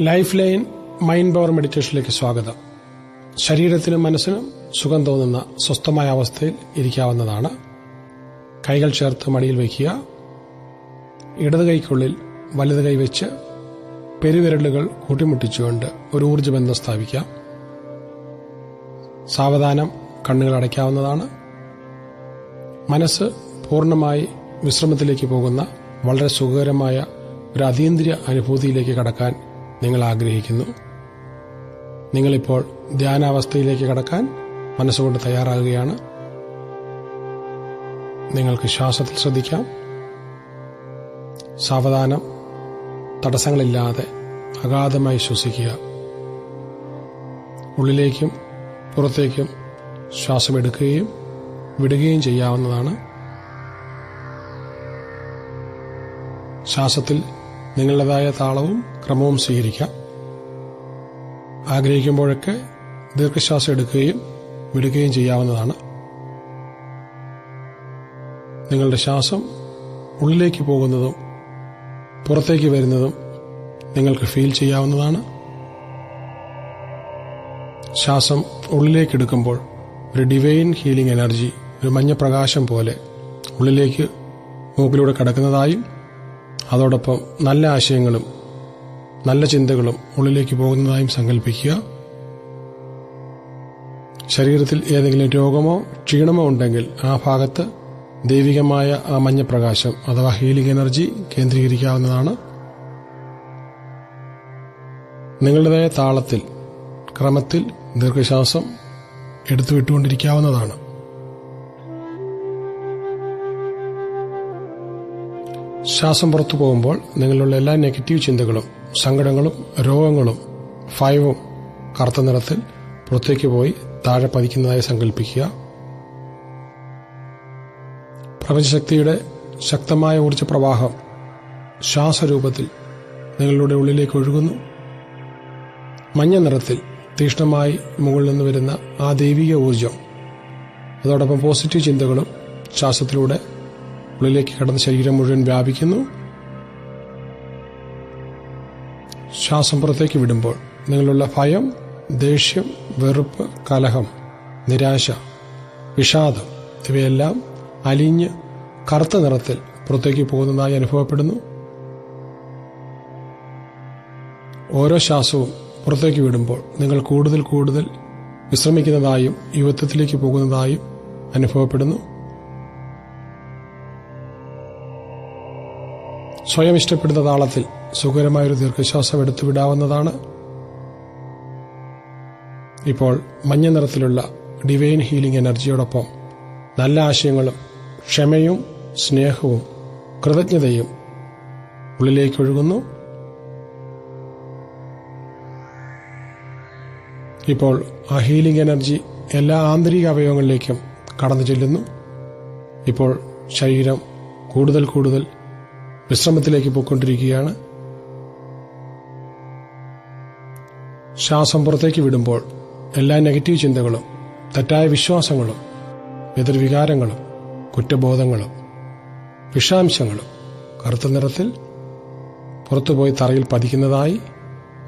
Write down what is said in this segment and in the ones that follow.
Life line mind power മെഡിറ്റേഷനിലേക്ക് സ്വാഗതം. ശരീരത്തിനും മനസ്സിനും സുഖം തോന്നുന്ന സ്വസ്ഥമായ അവസ്ഥയിൽ ഇരിക്കാവുന്നതാണ്. കൈകൾ ചേർത്ത് മടിയിൽ വയ്ക്കുക. ഇടത് കൈക്കുള്ളിൽ വലത് കൈ വെച്ച് പെരുവിരലുകൾ കൂട്ടിമുട്ടിച്ചുകൊണ്ട് ഒരു ഊർജബന്ധം സ്ഥാപിക്കാം സാവധാനം കണ്ണുകൾ അടയ്ക്കാവുന്നതാണ്. മനസ്സ് പൂർണമായി വിശ്രമത്തിലേക്ക് പോകുന്ന വളരെ സുഖകരമായ ഒരു അതീന്ദ്രിയ അനുഭൂതിയിലേക്ക് കടക്കാൻ നിങ്ങൾ ആഗ്രഹിക്കുന്നു നിങ്ങളിപ്പോൾ ധ്യാനാവസ്ഥയിലേക്ക് കടക്കാൻ മനസ്സുകൊണ്ട് തയ്യാറാകുകയാണ്. നിങ്ങൾക്ക് ശ്വാസത്തിൽ ശ്രദ്ധിക്കാം. സാവധാനം തടസ്സങ്ങളില്ലാതെ അഗാധമായി ശ്വസിക്കുക. ഉള്ളിലേക്കും പുറത്തേക്കും ശ്വാസം എടുക്കുകയും വിടുകയും ചെയ്യാവുന്നതാണ്. ശ്വാസത്തിൽ നിങ്ങളുടേതായ താളവും ക്രമവും സ്വീകരിക്കാം. ആഗ്രഹിക്കുമ്പോഴൊക്കെ ദീർഘശ്വാസം എടുക്കുകയും വിടുകയും ചെയ്യാവുന്നതാണ്. നിങ്ങളുടെ ശ്വാസം ഉള്ളിലേക്ക് പോകുന്നതും പുറത്തേക്ക് വരുന്നതും നിങ്ങൾക്ക് ഫീൽ ചെയ്യാവുന്നതാണ്. ശ്വാസം ഉള്ളിലേക്ക് എടുക്കുമ്പോൾ ഒരു ഡിവൈൻ ഹീലിംഗ് എനർജി ഒരു മഞ്ഞപ്രകാശം പോലെ ഉള്ളിലേക്ക് മൂക്കിലൂടെ കടക്കുന്നതായും അതോടൊപ്പം നല്ല ആശയങ്ങളും നല്ല ചിന്തകളും ഉള്ളിലേക്ക് പോകുന്നതായും സങ്കല്പിക്കുക ശരീരത്തിൽ ഏതെങ്കിലും രോഗമോ ക്ഷീണമോ ഉണ്ടെങ്കിൽ ആ ഭാഗത്ത് ദൈവികമായ ആ മഞ്ഞപ്രകാശം അഥവാ ഹീലിംഗ് എനർജി കേന്ദ്രീകരിക്കാവുന്നതാണ്. നിങ്ങളുടേതായ താളത്തിൽ ക്രമത്തിൽ ദീർഘശ്വാസം എടുത്തു വിട്ടുകൊണ്ടിരിക്കാവുന്നതാണ് ശ്വാസം പുറത്തു പോകുമ്പോൾ നിങ്ങളിലുള്ള എല്ലാ നെഗറ്റീവ് ചിന്തകളും സങ്കടങ്ങളും രോഗങ്ങളും ഫയവും കറുത്ത നിറത്തിൽ പുറത്തേക്ക് പോയി താഴെ പതിക്കുന്നതായി സങ്കല്പിക്കുക. പ്രപഞ്ചശക്തിയുടെ ശക്തമായ ഊർജ പ്രവാഹം ശ്വാസരൂപത്തിൽ നിങ്ങളുടെ ഉള്ളിലേക്ക് ഒഴുകുന്നു. മഞ്ഞ നിറത്തിൽ തീക്ഷ്ണമായി മുകളിൽ നിന്ന് വരുന്ന ആ ദൈവിക ഊർജം അതോടൊപ്പം പോസിറ്റീവ് ചിന്തകളും ശ്വാസത്തിലൂടെ ഉള്ളിലേക്ക് കടന്ന് ശരീരം മുഴുവൻ വ്യാപിക്കുന്നു. ശ്വാസം പുറത്തേക്ക് വിടുമ്പോൾ നിങ്ങളുള്ള ഭയം ദേഷ്യം വെറുപ്പ് കലഹം നിരാശ വിഷാദം ഇവയെല്ലാം അലിഞ്ഞ് കറുത്ത നിറത്തിൽ പുറത്തേക്ക് പോകുന്നതായി അനുഭവപ്പെടുന്നു. ഓരോ ശ്വാസവും പുറത്തേക്ക് വിടുമ്പോൾ നിങ്ങൾ കൂടുതൽ കൂടുതൽ വിശ്രമിക്കുന്നതായും യുവത്വത്തിലേക്ക് പോകുന്നതായും അനുഭവപ്പെടുന്നു. സ്വയം ഇഷ്ടപ്പെടുന്ന താളത്തിൽ സുഖകരമായൊരു ദീർഘശ്വാസം എടുത്തു വിടാവുന്നതാണ്. ഇപ്പോൾ മഞ്ഞ നിറത്തിലുള്ള ഡിവൈൻ ഹീലിംഗ് എനർജിയോടൊപ്പം നല്ല ആശയങ്ങളും ക്ഷമയും സ്നേഹവും കൃതജ്ഞതയും ഉള്ളിലേക്ക് ഒഴുകുന്നു ഇപ്പോൾ ആ ഹീലിംഗ് എനർജി എല്ലാ ആന്തരിക അവയവങ്ങളിലേക്കും കടന്നു ചെല്ലുന്നു. ഇപ്പോൾ ശരീരം കൂടുതൽ കൂടുതൽ വിശ്രമത്തിലേക്ക് പോയിക്കൊണ്ടിരിക്കുകയാണ്. ശ്വാസം പുറത്തേക്ക് വിടുമ്പോൾ എല്ലാ നെഗറ്റീവ് ചിന്തകളും തെറ്റായ വിശ്വാസങ്ങളും എതിർവികാരങ്ങളും കുറ്റബോധങ്ങളും വിഷാംശങ്ങളും കറുത്ത നിറത്തിൽ പുറത്തുപോയി തറയിൽ പതിക്കുന്നതായി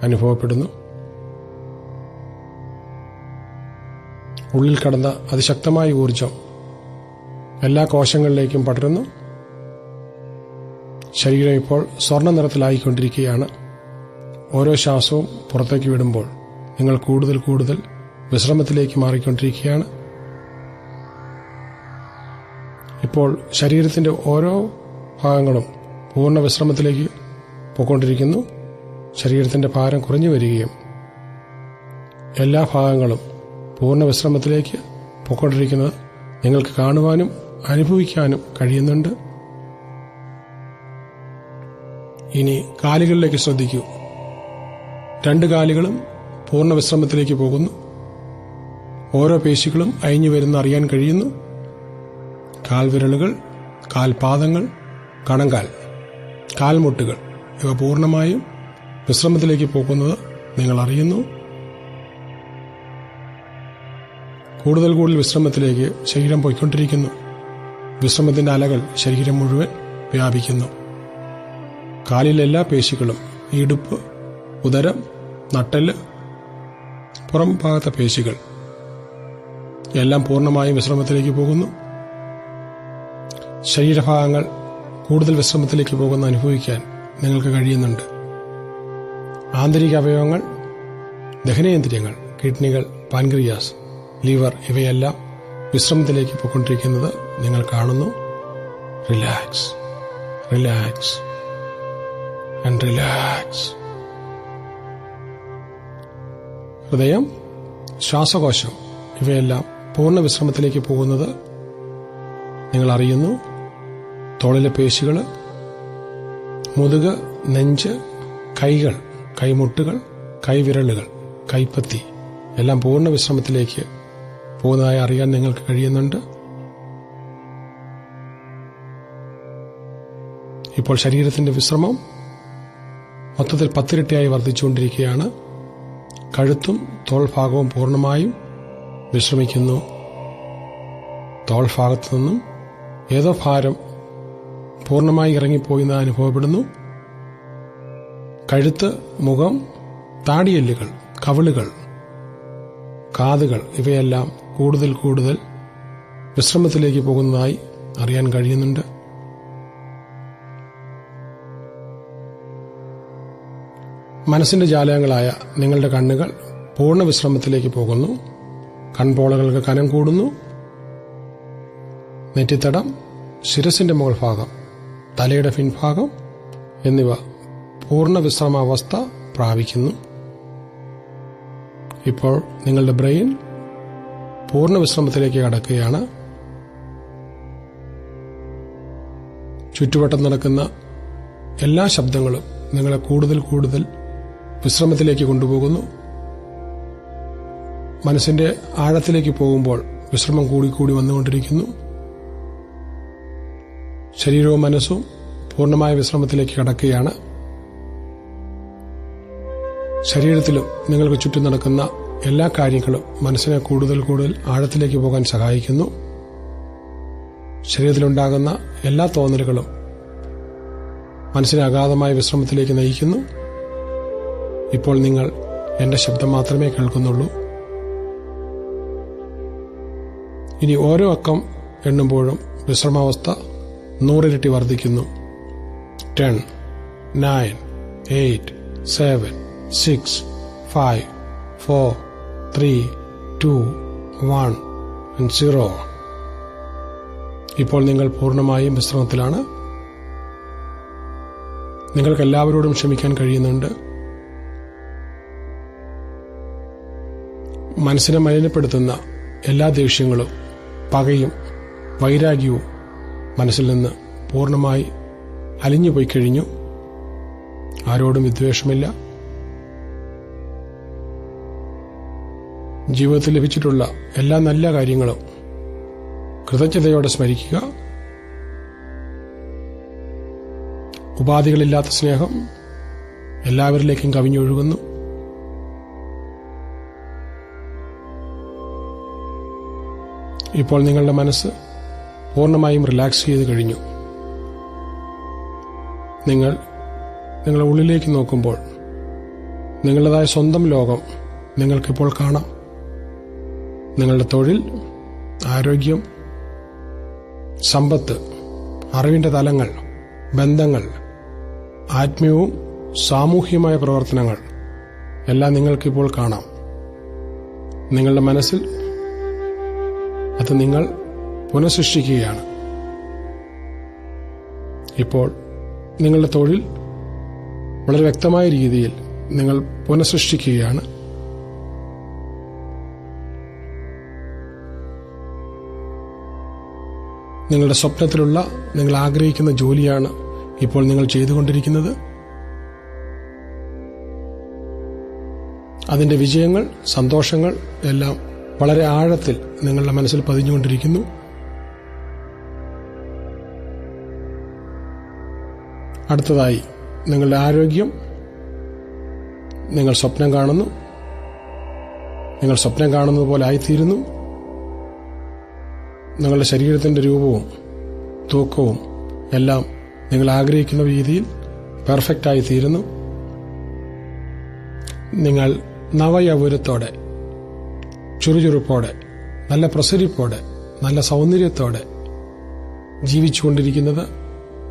അനുഭവപ്പെടുന്നു. ഉള്ളിൽ കടന്ന അതിശക്തമായ ഊർജം എല്ലാ കോശങ്ങളിലേക്കും പടരുന്നു. ശരീരം ഇപ്പോൾ സ്വർണ നിറത്തിലായിക്കൊണ്ടിരിക്കുകയാണ് ഓരോ ശ്വാസവും പുറത്തേക്ക് വിടുമ്പോൾ നിങ്ങൾ കൂടുതൽ കൂടുതൽ വിശ്രമത്തിലേക്ക് മാറിക്കൊണ്ടിരിക്കുകയാണ്. ഇപ്പോൾ ശരീരത്തിന്റെ ഓരോ ഭാഗങ്ങളും പൂർണ വിശ്രമത്തിലേക്ക് പോയിക്കൊണ്ടിരിക്കുന്നു. ശരീരത്തിന്റെ ഭാരം കുറഞ്ഞു വരികയും എല്ലാ ഭാഗങ്ങളും പൂർണ വിശ്രമത്തിലേക്ക് പോയിക്കൊണ്ടിരിക്കുന്നത് നിങ്ങൾക്ക് കാണുവാനും അനുഭവിക്കാനും കഴിയുന്നുണ്ട്. ഇനി കാലുകളിലേക്ക് ശ്രദ്ധിക്കൂ. രണ്ട് കാലുകളും പൂർണ വിശ്രമത്തിലേക്ക് പോകുന്നു. ഓരോ പേശികളും അയഞ്ഞു വരുന്ന അറിയാൻ കഴിയുന്നു. കാൽവിരലുകൾ കാൽപാദങ്ങൾ കണങ്കാൽ കാൽമുട്ടുകൾ ഇവ പൂർണമായും വിശ്രമത്തിലേക്ക് പോകുന്നത് നിങ്ങൾ അറിയുന്നു. കൂടുതൽ കൂടുതൽ വിശ്രമത്തിലേക്ക് ശരീരം പോയിക്കൊണ്ടിരിക്കുന്നു. വിശ്രമത്തിന്റെ അലകൾ ശരീരം മുഴുവൻ വ്യാപിക്കുന്നു. കാലിലെ എല്ലാ പേശികളും ഇടുപ്പ് ഉദരം നട്ടൽ പുറം ഭാഗത്തെ പേശികൾ. എല്ലാം പൂർണമായും വിശ്രമത്തിലേക്ക് പോകുന്നു. ശരീരഭാഗങ്ങൾ കൂടുതൽ വിശ്രമത്തിലേക്ക് പോകുന്ന അനുഭവിക്കാൻ നിങ്ങൾക്ക് കഴിയുന്നുണ്ട്. ആന്തരിക അവയവങ്ങൾ ദഹനേന്ദ്രിയങ്ങൾ കിഡ്നികൾ പാൻക്രിയാസ് ലിവർ ഇവയെല്ലാം വിശ്രമത്തിലേക്ക് പോയിക്കൊണ്ടിരിക്കുന്നത് നിങ്ങൾ കാണുന്നു. Relax relax. ആൻഡ് റിലാക്സ് ഹൃദയം ശ്വാസകോശം ഇവയെല്ലാം പൂർണ വിശ്രമത്തിലേക്ക് പോകുന്നത് നിങ്ങൾ അറിയുന്നു. തോളിലെ പേശികൾ മുതുക് നെഞ്ച് കൈകൾ കൈമുട്ടുകൾ കൈവിരലുകൾ കൈപ്പത്തി എല്ലാം പൂർണ വിശ്രമത്തിലേക്ക് പോകുന്നതായി അറിയാൻ നിങ്ങൾക്ക് കഴിയുന്നുണ്ട്. ഇപ്പോൾ ശരീരത്തിന്റെ വിശ്രമം മൊത്തത്തിൽ പത്തിരട്ടിയായി വർദ്ധിച്ചുകൊണ്ടിരിക്കുകയാണ്. കഴുത്തും തോൾഭാഗവും പൂർണമായും വിശ്രമിക്കുന്നു. തോൾഭാഗത്തു നിന്നും ഏതോ ഭാരം പൂർണമായി ഇറങ്ങിപ്പോയിന്ന് അനുഭവപ്പെടുന്നു. കഴുത്ത് മുഖം താടിയെല്ലുകൾ കവിളുകൾ കാതുകൾ ഇവയെല്ലാം കൂടുതൽ കൂടുതൽ വിശ്രമത്തിലേക്ക് പോകുന്നതായി അറിയാൻ കഴിയുന്നുണ്ട്. മനസ്സിന്റെ ജാലകങ്ങളായ നിങ്ങളുടെ കണ്ണുകൾ പൂർണ വിശ്രമത്തിലേക്ക് പോകുന്നു. കൺപോളകൾക്ക് കനം കൂടുന്നു. നെറ്റിത്തടം ശിരസിന്റെ മുകൾ ഭാഗം തലയുടെ പിൻഭാഗം എന്നിവ പൂർണ വിശ്രമാവസ്ഥ പ്രാപിക്കുന്നു. ഇപ്പോൾ നിങ്ങളുടെ ബ്രെയിൻ പൂർണ വിശ്രമത്തിലേക്ക് കടക്കുകയാണ്. ചുറ്റുവട്ടം നടക്കുന്ന എല്ലാ ശബ്ദങ്ങളും നിങ്ങളെ കൂടുതൽ കൂടുതൽ വിശ്രമത്തിലേക്ക് കൊണ്ടുപോകുന്നു. മനസ്സിന്റെ ആഴത്തിലേക്ക് പോകുമ്പോൾ വിശ്രമം കൂടിക്കൂടി വന്നുകൊണ്ടിരിക്കുന്നു. ശരീരവും മനസ്സും പൂർണമായ വിശ്രമത്തിലേക്ക് കടക്കുകയാണ്. ശരീരത്തിലും നിങ്ങൾക്ക് ചുറ്റും നടക്കുന്ന എല്ലാ കാര്യങ്ങളും മനസ്സിനെ കൂടുതൽ കൂടുതൽ ആഴത്തിലേക്ക് പോകാൻ സഹായിക്കുന്നു. ശരീരത്തിലുണ്ടാകുന്ന എല്ലാ തോന്നലുകളും മനസ്സിനെ അഗാധമായ വിശ്രമത്തിലേക്ക് നയിക്കുന്നു. ഇപ്പോൾ നിങ്ങൾ എന്റെ ശബ്ദം മാത്രമേ കേൾക്കുന്നുള്ളൂ. ഇനി ഓരോ അക്കം എണ്ണുമ്പോഴും വിശ്രമാവസ്ഥ നൂറിരട്ടി വർദ്ധിക്കുന്നു. Ten nine eight seven six five four three two one zero. ഇപ്പോൾ നിങ്ങൾ പൂർണമായും വിശ്രമത്തിലാണ്. നിങ്ങൾക്ക് എല്ലാവരോടും ക്ഷമിക്കാൻ കഴിയുന്നുണ്ട്. മനസ്സിനെ മലിനപ്പെടുത്തുന്ന എല്ലാ ദേഷ്യങ്ങളും പകയും വൈരാഗ്യവും മനസ്സിൽ നിന്ന് പൂർണമായി അലിഞ്ഞു പോയി കഴിഞ്ഞു. ആരോടും വിദ്വേഷമില്ല. ജീവിതത്തിൽ ലഭിച്ചിട്ടുള്ള എല്ലാ നല്ല കാര്യങ്ങളും കൃതജ്ഞതയോടെ സ്മരിക്കുക. ഉപാധികളില്ലാത്ത സ്നേഹം എല്ലാവരിലേക്കും കവിഞ്ഞൊഴുകുന്നു. ഇപ്പോൾ നിങ്ങളുടെ മനസ്സ് പൂർണമായും റിലാക്സ് ചെയ്ത് കഴിഞ്ഞു. നിങ്ങൾ നിങ്ങളുടെ ഉള്ളിലേക്ക് നോക്കുമ്പോൾ നിങ്ങളുടേതായ സ്വന്തം ലോകം നിങ്ങൾക്കിപ്പോൾ കാണാം. നിങ്ങളുടെ തൊഴിൽ ആരോഗ്യം സമ്പത്ത് അറിവിന്റെ തലങ്ങൾ ബന്ധങ്ങൾ ആത്മീയവും സാമൂഹ്യമായ പ്രവർത്തനങ്ങൾ എല്ലാം നിങ്ങൾക്കിപ്പോൾ കാണാം. നിങ്ങളുടെ മനസ്സിൽ അത് നിങ്ങൾ പുനഃസൃഷ്ടിക്കുകയാണ്. ഇപ്പോൾ നിങ്ങളുടെ തൊഴിൽ വളരെ വ്യക്തമായ രീതിയിൽ നിങ്ങൾ പുനഃസൃഷ്ടിക്കുകയാണ്. നിങ്ങളുടെ സ്വപ്നത്തിലുള്ള നിങ്ങൾ ആഗ്രഹിക്കുന്ന ജോലിയാണ് ഇപ്പോൾ നിങ്ങൾ ചെയ്തുകൊണ്ടിരിക്കുന്നത്. അതിന്റെ വിജയങ്ങൾ സന്തോഷങ്ങൾ എല്ലാം വളരെ ആഴത്തിൽ നിങ്ങളുടെ മനസ്സിൽ പതിഞ്ഞുകൊണ്ടിരിക്കുന്നു. അടുത്തതായി നിങ്ങളുടെ ആരോഗ്യം. നിങ്ങൾ സ്വപ്നം കാണുന്നു. നിങ്ങൾ സ്വപ്നം കാണുന്നത് പോലെ ആയിത്തീരുന്നു. നിങ്ങളുടെ ശരീരത്തിന്റെ രൂപവും തൂക്കവും എല്ലാം നിങ്ങൾ ആഗ്രഹിക്കുന്ന രീതിയിൽ പെർഫെക്റ്റ് ആയി തീരുന്നു നിങ്ങൾ നവയൗവനത്തോടെ ചുറുചുറുപ്പോടെ നല്ല പ്രസരിപ്പോടെ നല്ല സൗന്ദര്യത്തോടെ ജീവിച്ചുകൊണ്ടിരിക്കുന്നത്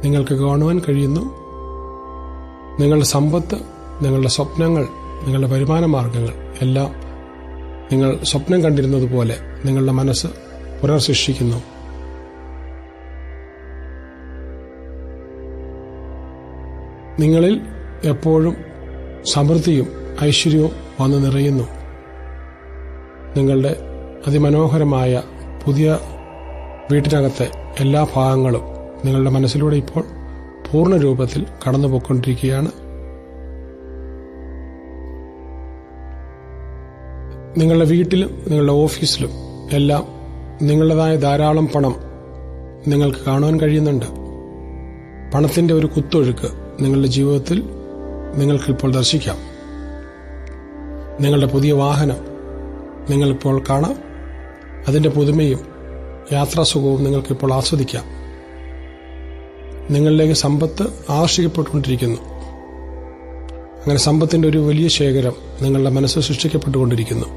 നിങ്ങൾക്ക് കാണുവാൻ കഴിയുന്നു. നിങ്ങളുടെ സമ്പത്ത് നിങ്ങളുടെ സ്വപ്നങ്ങൾ നിങ്ങളുടെ വരുമാന മാർഗങ്ങൾ എല്ലാം നിങ്ങൾ സ്വപ്നം കണ്ടിരുന്നത് പോലെ നിങ്ങളുടെ മനസ്സ് പുനർസൃഷ്ടിക്കുന്നു. നിങ്ങളിൽ എപ്പോഴും സമൃദ്ധിയും ഐശ്വര്യവും വന്നു നിറയുന്നു. നിങ്ങളുടെ അതിമനോഹരമായ പുതിയ വീട്ടിനകത്തെ എല്ലാ ഭാഗങ്ങളും നിങ്ങളുടെ മനസ്സിലൂടെ ഇപ്പോൾ പൂർണ രൂപത്തിൽ കടന്നുപോയിക്കൊണ്ടിരിക്കുകയാണ്. നിങ്ങളുടെ വീട്ടിലും നിങ്ങളുടെ ഓഫീസിലും എല്ലാം നിങ്ങളുടേതായ ധാരാളം പണം നിങ്ങൾക്ക് കാണുവാൻ കഴിയുന്നുണ്ട്. പണത്തിന്റെ ഒരു കുത്തൊഴുക്ക് നിങ്ങളുടെ ജീവിതത്തിൽ നിങ്ങൾക്കിപ്പോൾ ദർശിക്കാം. നിങ്ങളുടെ പുതിയ വാഹനം നിങ്ങളിപ്പോൾ കാണാം. അതിന്റെ പുതുമയും യാത്രാസുഖവും നിങ്ങൾക്കിപ്പോൾ ആസ്വദിക്കാം. നിങ്ങളിലേക്ക് സമ്പത്ത് ആകർഷിക്കപ്പെട്ടുകൊണ്ടിരിക്കുന്നു. അങ്ങനെ സമ്പത്തിന്റെ ഒരു വലിയ ശേഖരം നിങ്ങളുടെ മനസ്സ് സൃഷ്ടിക്കപ്പെട്ടുകൊണ്ടിരിക്കുന്നു.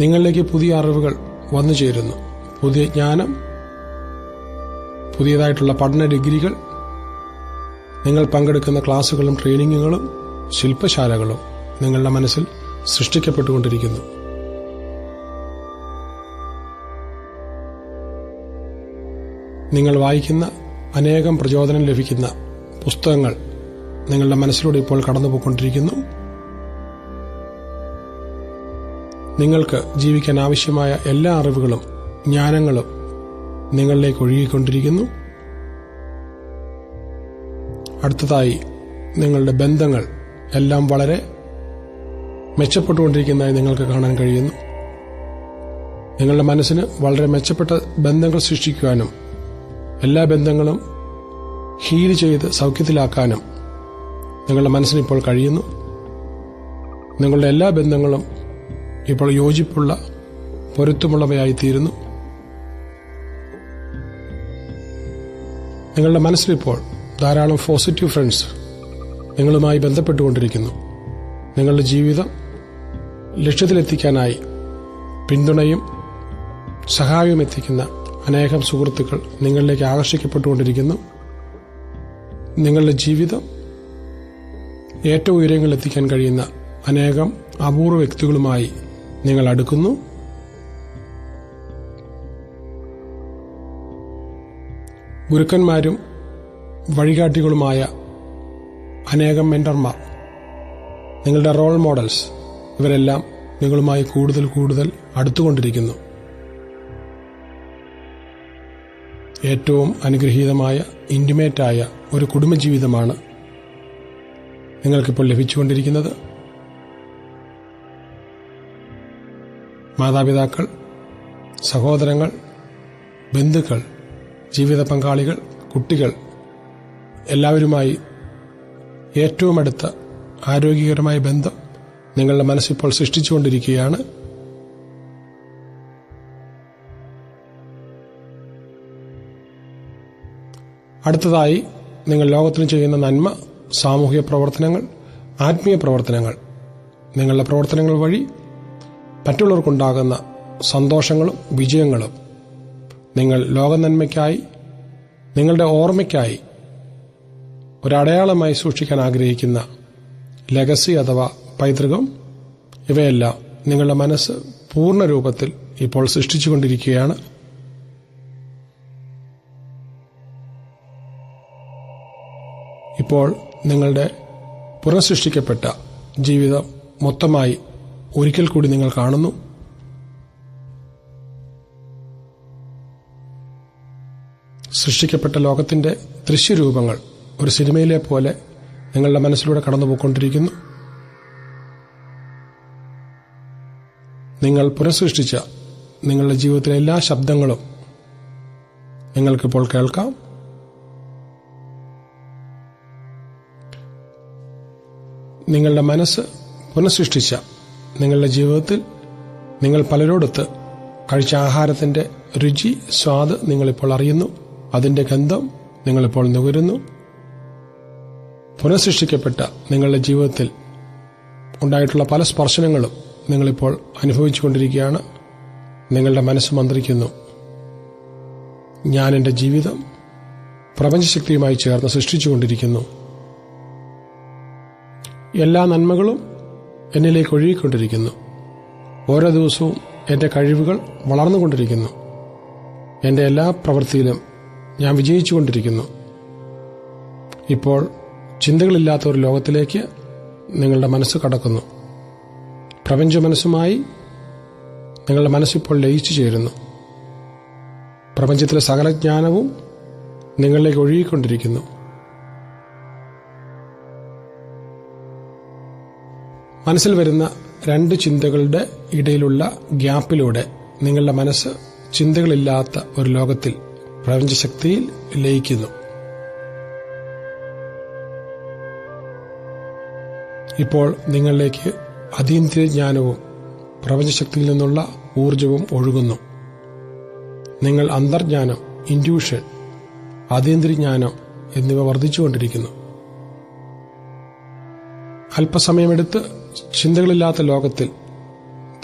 നിങ്ങളിലേക്ക് പുതിയ അറിവുകൾ വന്നു ചേരുന്നു. പുതിയ ജ്ഞാനം പുതിയതായിട്ടുള്ള പഠന ഡിഗ്രികൾ നിങ്ങൾ പങ്കെടുക്കുന്ന ക്ലാസ്സുകളും ട്രെയിനിങ്ങുകളും ശില്പശാലകളും നിങ്ങളുടെ മനസ്സിൽ സൃഷ്ടിക്കപ്പെട്ടുകൊണ്ടിരിക്കുന്നു. നിങ്ങൾ വായിക്കുന്ന അനേകം പ്രചോദനം ലഭിക്കുന്ന പുസ്തകങ്ങൾ നിങ്ങളുടെ മനസ്സിലൂടെ ഇപ്പോൾ കടന്നുപോയിക്കൊണ്ടിരിക്കുന്നു. നിങ്ങൾക്ക് ജീവിക്കാൻ ആവശ്യമായ എല്ലാ അറിവുകളും ജ്ഞാനങ്ങളും നിങ്ങളിലേക്ക് ഒഴുകിക്കൊണ്ടിരിക്കുന്നു. അടുത്തതായി നിങ്ങളുടെ ബന്ധങ്ങൾ എല്ലാം വളരെ മെച്ചപ്പെട്ടുകൊണ്ടിരിക്കുന്നതായി നിങ്ങൾക്ക് കാണാൻ കഴിയുന്നു. നിങ്ങളുടെ മനസ്സിന് വളരെ മെച്ചപ്പെട്ട ബന്ധങ്ങൾ സൃഷ്ടിക്കുവാനും എല്ലാ ബന്ധങ്ങളും ഹീൽ ചെയ്ത് സൗഖ്യത്തിലാക്കാനും നിങ്ങളുടെ മനസ്സിന് ഇപ്പോൾ കഴിയുന്നു. നിങ്ങളുടെ എല്ലാ ബന്ധങ്ങളും ഇപ്പോൾ യോജിപ്പുള്ള പൊരുത്തമുള്ളവയായി തീരുന്നു നിങ്ങളുടെ മനസ്സിലിപ്പോൾ ധാരാളം പോസിറ്റീവ് ഫ്രണ്ട്സ് നിങ്ങളുമായി ബന്ധപ്പെട്ടുകൊണ്ടിരിക്കുന്നു. നിങ്ങളുടെ ജീവിതം ലക്ഷ്യത്തിലെത്തിക്കാനായി പിന്തുണയും സഹായവും എത്തിക്കുന്ന അനേകം സുഹൃത്തുക്കൾ നിങ്ങളിലേക്ക് ആകർഷിക്കപ്പെട്ടുകൊണ്ടിരിക്കുന്നു. നിങ്ങളുടെ ജീവിതം ഏറ്റവും ഉയരങ്ങളിൽ എത്തിക്കാൻ കഴിയുന്ന അനേകം അപൂർവ വ്യക്തികളുമായി നിങ്ങൾ അടുക്കുന്നു. ഗുരുക്കന്മാരും വഴികാട്ടികളുമായ അനേകം മെന്റർമാർ നിങ്ങളുടെ റോൾ മോഡൽസ് ഇവരെല്ലാം നിങ്ങളുമായി കൂടുതൽ കൂടുതൽ അടുത്തുകൊണ്ടിരിക്കുന്നു. ഏറ്റവും അനുഗ്രഹീതമായ ഇന്റിമേറ്റായ ഒരു കുടുംബജീവിതമാണ് നിങ്ങൾക്കിപ്പോൾ ലഭിച്ചുകൊണ്ടിരിക്കുന്നത്. മാതാപിതാക്കൾ സഹോദരങ്ങൾ ബന്ധുക്കൾ ജീവിത പങ്കാളികൾ കുട്ടികൾ എല്ലാവരുമായി ഏറ്റവും അടുത്ത ആരോഗ്യകരമായ ബന്ധം നിങ്ങളുടെ മനസ്സിപ്പോൾ സൃഷ്ടിച്ചുകൊണ്ടിരിക്കുകയാണ്. അടുത്തതായി നിങ്ങൾ ലോകത്തിന് ചെയ്യുന്ന നന്മ സാമൂഹിക പ്രവർത്തനങ്ങൾ ആത്മീയ പ്രവർത്തനങ്ങൾ. നിങ്ങളുടെ പ്രവർത്തനങ്ങൾ വഴി മറ്റുള്ളവർക്കുണ്ടാകുന്ന സന്തോഷങ്ങളും വിജയങ്ങളും നിങ്ങൾ ലോക നന്മയ്ക്കായി നിങ്ങളുടെ ഓർമ്മയ്ക്കായി ഒരടയാളമായി സൂക്ഷിക്കാൻ ആഗ്രഹിക്കുന്ന ലെഗസി അഥവാ പൈതൃകം ഇവയെല്ലാം നിങ്ങളുടെ മനസ്സ് പൂർണ രൂപത്തിൽ ഇപ്പോൾ സൃഷ്ടിച്ചുകൊണ്ടിരിക്കുകയാണ്. ഇപ്പോൾ നിങ്ങളുടെ പുനഃസൃഷ്ടിക്കപ്പെട്ട ജീവിതം മൊത്തമായി ഒരിക്കൽ കൂടി നിങ്ങൾ കാണുന്നു. സൃഷ്ടിക്കപ്പെട്ട ലോകത്തിന്റെ ദൃശ്യരൂപങ്ങൾ ഒരു സിനിമയിലെ പോലെ നിങ്ങളുടെ മനസ്സിലൂടെ കടന്നുപോയിക്കൊണ്ടിരിക്കുന്നു. നിങ്ങൾ പുനഃസൃഷ്ടിച്ച നിങ്ങളുടെ ജീവിതത്തിലെ എല്ലാ ശബ്ദങ്ങളും നിങ്ങൾക്കിപ്പോൾ കേൾക്കാം. നിങ്ങളുടെ മനസ്സ് പുനഃസൃഷ്ടിച്ച നിങ്ങളുടെ ജീവിതത്തിൽ നിങ്ങൾ പലരോടൊത്ത് കഴിച്ച ആഹാരത്തിന്റെ രുചി സ്വാദ് നിങ്ങളിപ്പോൾ അറിയുന്നു. അതിന്റെ ഗന്ധം നിങ്ങളിപ്പോൾ നുകരുന്നു. പുനഃസൃഷ്ടിക്കപ്പെട്ട നിങ്ങളുടെ ജീവിതത്തിൽ ഉണ്ടായിട്ടുള്ള പല സ്പർശനങ്ങളും നിങ്ങളിപ്പോൾ അനുഭവിച്ചുകൊണ്ടിരിക്കുകയാണ്. നിങ്ങളുടെ മനസ്സ് മന്ത്രിക്കുന്നു. ഞാൻ എന്റെ ജീവിതം പ്രപഞ്ചശക്തിയുമായി ചേർന്ന് സൃഷ്ടിച്ചുകൊണ്ടിരിക്കുന്നു. എല്ലാ നന്മകളും എന്നിലേക്ക് ഒഴുകിക്കൊണ്ടിരിക്കുന്നു. ഓരോ ദിവസവും എന്റെ കഴിവുകൾ വളർന്നുകൊണ്ടിരിക്കുന്നു. എന്റെ എല്ലാ പ്രവൃത്തിയിലും ഞാൻ വിജയിച്ചുകൊണ്ടിരിക്കുന്നു. ഇപ്പോൾ ചിന്തകളില്ലാത്ത ഒരു ലോകത്തിലേക്ക് നിങ്ങളുടെ മനസ്സ് കടക്കുന്നു. പ്രപഞ്ച മനസ്സുമായി നിങ്ങളുടെ മനസ്സിപ്പോൾ ലയിച്ചു ചേരുന്നു. പ്രപഞ്ചത്തിലെ സകല ജ്ഞാനവും നിങ്ങളിലേക്ക് ഒഴുകിക്കൊണ്ടിരിക്കുന്നു. മനസ്സിൽ വരുന്ന രണ്ട് ചിന്തകളുടെ ഇടയിലുള്ള ഗ്യാപ്പിലൂടെ നിങ്ങളുടെ മനസ്സ് ചിന്തകളില്ലാത്ത ഒരു ലോകത്തിൽ പ്രപഞ്ചശക്തിയിൽ ലയിക്കുന്നു. ഇപ്പോൾ നിങ്ങളിലേക്ക് അതീന്ദ്രിയ ജ്ഞാനവും പ്രപഞ്ചശക്തിയിൽ നിന്നുള്ള ഊർജവും ഒഴുകുന്നു. നിങ്ങൾ അന്തർജ്ഞാനം ഇൻഡ്യൂഷൻ അതീന്ദ്രിയജ്ഞാനം എന്നിവ വർദ്ധിച്ചുകൊണ്ടിരിക്കുന്നു. അല്പസമയമെടുത്ത് ചിന്തകളില്ലാത്ത ലോകത്തിൽ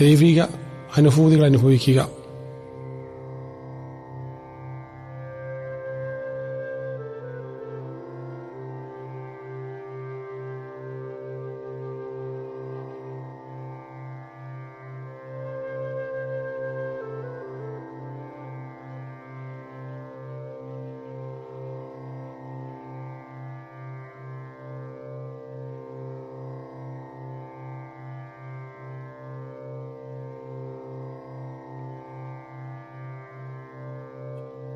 ദൈവിക അനുഭൂതികൾ അനുഭവിക്കുക.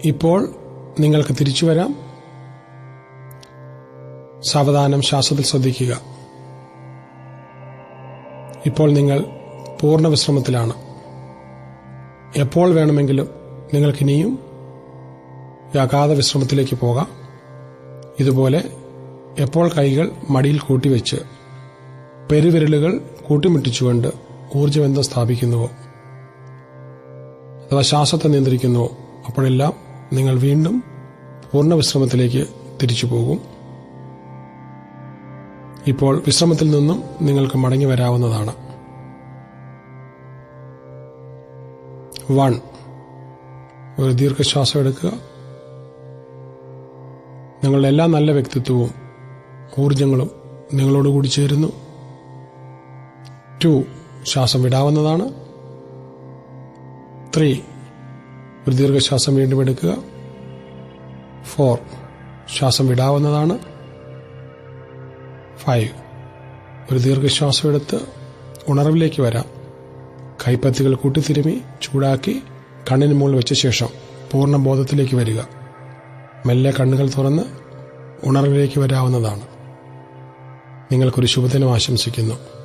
ഇപ്പോൾ നിങ്ങൾക്ക് തിരിച്ചു വരാം. സാവധാനം ശ്വാസത്തിൽ ശ്രദ്ധിക്കുക. ഇപ്പോൾ നിങ്ങൾ പൂർണ വിശ്രമത്തിലാണ്. എപ്പോൾ വേണമെങ്കിലും നിങ്ങൾക്കിനിയും അഗാധ വിശ്രമത്തിലേക്ക് പോകാം. ഇതുപോലെ എപ്പോൾ കൈകൾ മടിയിൽ കൂട്ടിവെച്ച് പെരുവിരലുകൾ കൂട്ടിമുട്ടിച്ചുകൊണ്ട് ഊർജബന്ധം സ്ഥാപിക്കുന്നുവോ? അഥവാ ശ്വാസത്തെ നിയന്ത്രിക്കുന്നുവോ? അപ്പോഴെല്ലാം നിങ്ങൾ വീണ്ടും പൂർണ വിശ്രമത്തിലേക്ക് തിരിച്ചു പോകും. ഇപ്പോൾ വിശ്രമത്തിൽ നിന്നും നിങ്ങൾക്ക് മടങ്ങി വരാവുന്നതാണ്. വൺ. ഒരു ദീർഘശ്വാസം എടുക്കുക. നിങ്ങളുടെ എല്ലാ നല്ല വ്യക്തിത്വവും ഊർജങ്ങളും നിങ്ങളോടുകൂടി ചേരുന്നു. ടു. ശ്വാസം വിടാവുന്നതാണ്. ത്രീ. ഒരു ദീർഘശ്വാസം വീണ്ടും എടുക്കുക. ഫോർ ശ്വാസം വിടാവുന്നതാണ്. ഫൈവ് ഒരു ദീർഘശ്വാസം എടുത്ത് ഉണർവിലേക്ക് വരാം. കൈപ്പത്തികൾ കൂട്ടിത്തിരുമി ചൂടാക്കി കണ്ണിന് മുകളിൽ വെച്ച ശേഷം പൂർണ ബോധത്തിലേക്ക് വരിക. മെല്ലെ കണ്ണുകൾ തുറന്ന് ഉണർവിലേക്ക് വരാവുന്നതാണ്. നിങ്ങൾക്കൊരു ശുഭദിനം ആശംസിക്കുന്നു.